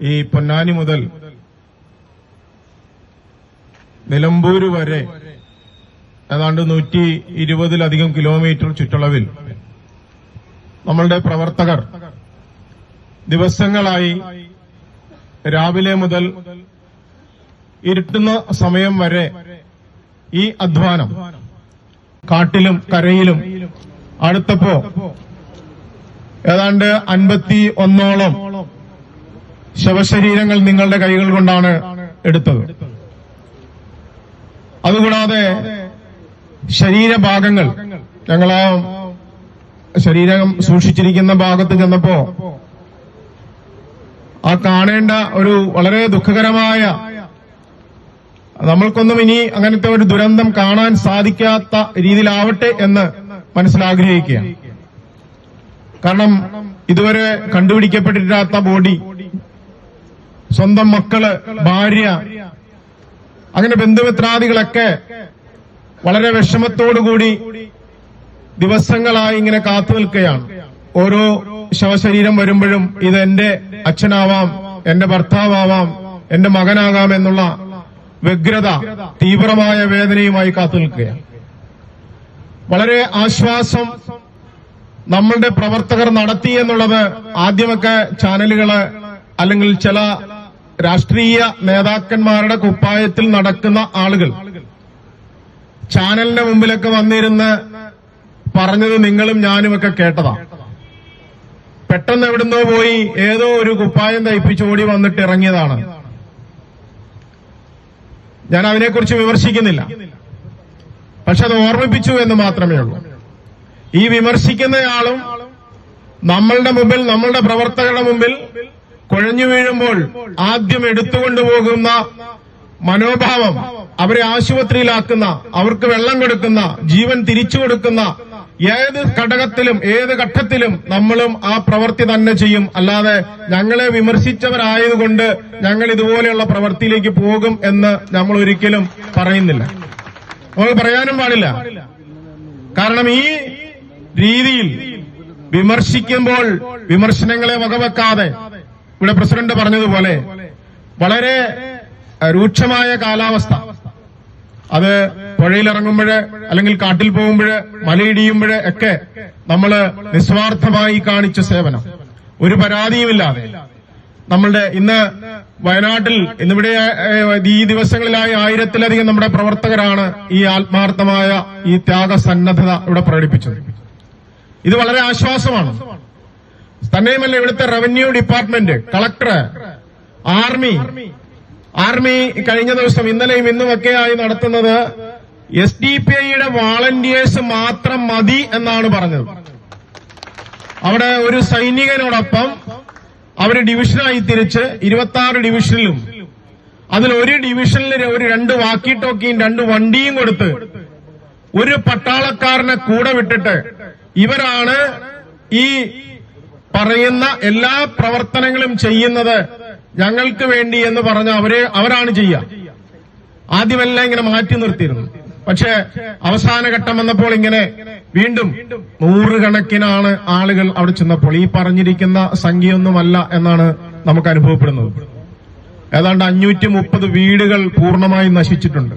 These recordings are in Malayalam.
ഈ പൊന്നാനി മുതൽ നിലമ്പൂര് വരെ ഏതാണ്ട് നൂറ്റി ഇരുപതിലധികം കിലോമീറ്റർ ചുറ്റളവിൽ നമ്മളുടെ പ്രവർത്തകർ ദിവസങ്ങളായി രാവിലെ മുതൽ ഇരുട്ടുന്ന സമയം വരെ ഈ അധ്വാനം കാട്ടിലും കരയിലും അടുത്തപ്പോ ഏതാണ്ട് അൻപത്തി ഒന്നോളം ശവശരീരങ്ങൾ നിങ്ങളുടെ കൈകൾ കൊണ്ടാണ് എടുത്തത്. അതുകൂടാതെ ശരീരഭാഗങ്ങൾ ഞങ്ങൾ ആ ശരീരം സൂക്ഷിച്ചിരിക്കുന്ന ഭാഗത്ത് ചെന്നപ്പോ ആ കാണേണ്ട ഒരു വളരെ ദുഃഖകരമായ നമ്മൾക്കൊന്നും ഇനി അങ്ങനത്തെ ഒരു ദുരന്തം കാണാൻ സാധിക്കാത്ത രീതിയിലാവട്ടെ എന്ന് മനസ്സിലാഗ്രഹിക്കുക കാരണം ഇതുവരെ കണ്ടുപിടിക്കപ്പെട്ടിട്ടാത്ത ബോഡി സ്വന്തം മക്കൾ ഭാര്യ അങ്ങനെ ബന്ധുമിത്രാദികളൊക്കെ വളരെ വിഷമത്തോടുകൂടി ദിവസങ്ങളായി ഇങ്ങനെ കാത്തു നിൽക്കുകയാണ്. ഓരോ ശവശരീരം വരുമ്പോഴും ഇത് എന്റെ അച്ഛനാവാം എന്റെ ഭർത്താവാം എന്റെ മകനാകാം എന്നുള്ള വ്യഗ്രത തീവ്രമായ വേദനയുമായി കാത്തു നിൽക്കുകയാണ്. വളരെ ആശ്വാസം നമ്മളുടെ പ്രവർത്തകർ നടത്തി എന്നുള്ളത് ആദ്യമൊക്കെ ചാനലുകൾ അല്ലെങ്കിൽ ചില രാഷ്ട്രീയ നേതാക്കന്മാരുടെ കുപ്പായത്തിൽ നടക്കുന്ന ആളുകൾ. ചാനലിന്റെ മുമ്പിലൊക്കെ വന്നിരുന്ന് പറഞ്ഞത് നിങ്ങളും ഞാനുമൊക്കെ കേട്ടതാ. പെട്ടെന്ന് എവിടുന്നോ പോയി ഏതോ ഒരു കുപ്പായം തയ്പ്പിച്ച് ഓടി വന്നിട്ട് ഇറങ്ങിയതാണ്. ഞാൻ അതിനെക്കുറിച്ച് വിമർശിക്കുന്നില്ല. പക്ഷെ അത് ഓർമ്മിപ്പിച്ചു എന്ന് മാത്രമേ ഉള്ളൂ. ഈ വിമർശിക്കുന്നയാളും നമ്മളുടെ മുമ്പിൽ നമ്മളുടെ പ്രവർത്തകരുടെ മുമ്പിൽ കുഴഞ്ഞു വീഴുമ്പോൾ ആദ്യം എടുത്തുകൊണ്ടുപോകുന്ന മനോഭാവം അവരെ ആശുപത്രിയിലാക്കുന്ന അവർക്ക് വെള്ളം കൊടുക്കുന്ന ജീവൻ തിരിച്ചു കൊടുക്കുന്ന ഏത് ഘടകത്തിലും ഏത് ഘട്ടത്തിലും നമ്മളും ആ പ്രവൃത്തി തന്നെ ചെയ്യും. അല്ലാതെ ഞങ്ങളെ വിമർശിച്ചവരായതുകൊണ്ട് ഞങ്ങൾ ഇതുപോലെയുള്ള പ്രവൃത്തിയിലേക്ക് പോകും എന്ന് നമ്മൾ ഒരിക്കലും പറയുന്നില്ല. നമ്മൾ പറയാനും പാടില്ല. കാരണം ഈ രീതിയിൽ വിമർശിക്കുമ്പോൾ വിമർശനങ്ങളെ വകവെക്കാതെ ഇവിടെ പ്രസിഡന്റ് പറഞ്ഞതുപോലെ വളരെ രൂക്ഷമായ കാലാവസ്ഥ. അത് പുഴയിലിറങ്ങുമ്പോൾ അല്ലെങ്കിൽ കാട്ടിൽ പോകുമ്പോൾ മലയിടിയുമ്പോൾ ഒക്കെ നമ്മൾ നിസ്വാർത്ഥമായി കാണിച്ച സേവനം. ഒരു പരാതിയുമില്ലാതെ. നമ്മളുടെ ഇന്ന് വയനാട്ടിൽ ഇന്നിവിടെ ഈ ദിവസങ്ങളിലായി ആയിരത്തിലധികം നമ്മുടെ പ്രവർത്തകരാണ് ഈ ആത്മാർത്ഥമായ ഈ ത്യാഗസന്നദ്ധത ഇവിടെ പ്രകടിപ്പിച്ചത്. ഇത് വളരെ ആശ്വാസമാണ്. തന്നെയുമല്ല ഇവിടുത്തെ revenue department collector army. Army കഴിഞ്ഞ ദിവസം ഇന്നലെയും ഇന്നുമൊക്കെയായി നടത്തുന്നത് എസ് ഡി പി ഐയുടെ വാളണ്ടിയേഴ്സ് മാത്രം മതി എന്നാണ് പറഞ്ഞത്. അവിടെ ഒരു സൈനികനോടൊപ്പം അവർ ഡിവിഷനായി തിരിച്ച് ഇരുപത്തി ആറ് ഡിവിഷനിലും അതിൽ ഒരു ഡിവിഷനിൽ ഒരു രണ്ട് വാക്കി ടോക്കിയും രണ്ട് വണ്ടിയും കൊടുത്ത് ഒരു പട്ടാളക്കാരനെ കൂടെ വിട്ടിട്ട് ഇവരാണ് ഈ പറയുന്ന എല്ലാ പ്രവർത്തനങ്ങളും ചെയ്യുന്നത് ഞങ്ങൾക്ക് വേണ്ടി എന്ന് പറഞ്ഞ അവരെ അവരാണ് ചെയ്യുക. ആദ്യമെല്ലാം ഇങ്ങനെ മാറ്റി നിർത്തിയിരുന്നു. പക്ഷേ അവസാന ഘട്ടം വന്നപ്പോൾ ഇങ്ങനെ വീണ്ടും നൂറുകണക്കിനാണ് ആളുകൾ അവിടെ ചെന്നപ്പോൾ ഈ പറഞ്ഞിരിക്കുന്ന സംഖ്യയൊന്നുമല്ല എന്നാണ് നമുക്ക് അനുഭവപ്പെടുന്നത്. ഏതാണ്ട് അഞ്ഞൂറ്റി മുപ്പത് വീടുകൾ പൂർണമായും നശിച്ചിട്ടുണ്ട്.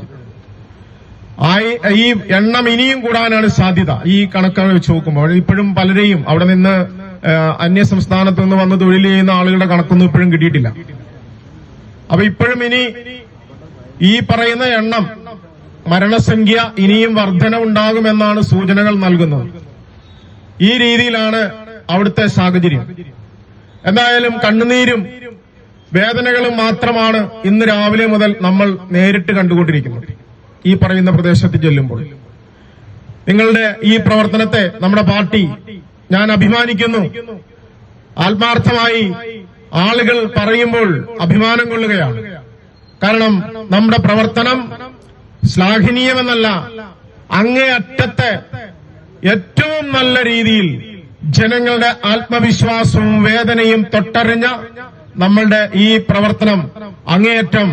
ഈ എണ്ണം ഇനിയും കൂടാനാണ് സാധ്യത. ഈ കണക്കുകൾ വെച്ച് നോക്കുമ്പോൾ ഇപ്പോഴും പലരെയും അവിടെ നിന്ന് അന്യ സംസ്ഥാനത്ത് നിന്ന് വന്ന് തൊഴിൽ ചെയ്യുന്ന ആളുകളുടെ കണക്കൊന്നും ഇപ്പോഴും കിട്ടിയിട്ടില്ല. അപ്പൊ ഇപ്പോഴും ഇനി ഈ പറയുന്ന എണ്ണം മരണസംഖ്യ ഇനിയും വർധന ഉണ്ടാകുമെന്നാണ് സൂചനകൾ നൽകുന്നത്. ഈ രീതിയിലാണ് അവിടുത്തെ സാഹചര്യം. എന്തായാലും കണ്ണുനീരും വേദനകളും മാത്രമാണ് ഇന്ന് രാവിലെ മുതൽ നമ്മൾ നേരിട്ട് കണ്ടുകൊണ്ടിരിക്കുന്നത്. ഈ പറയുന്ന പ്രദേശത്ത് ചെല്ലുമ്പോൾ. നിങ്ങളുടെ ഈ പ്രവർത്തനത്തെ നമ്മുടെ പാർട്ടി ഞാൻ അഭിമാനിക്കുന്നു. ആത്മാർത്ഥമായി ആളുകൾ പറയുമ്പോൾ അഭിമാനം കൊള്ളുകയാണ്. കാരണം നമ്മുടെ പ്രവർത്തനം ശ്ലാഘനീയമെന്നല്ല അങ്ങേയറ്റത്തെ ഏറ്റവും നല്ല രീതിയിൽ ജനങ്ങളുടെ ആത്മവിശ്വാസവും വേദനയും തൊട്ടറിഞ്ഞ നമ്മളുടെ ഈ പ്രവർത്തനം അങ്ങേയറ്റം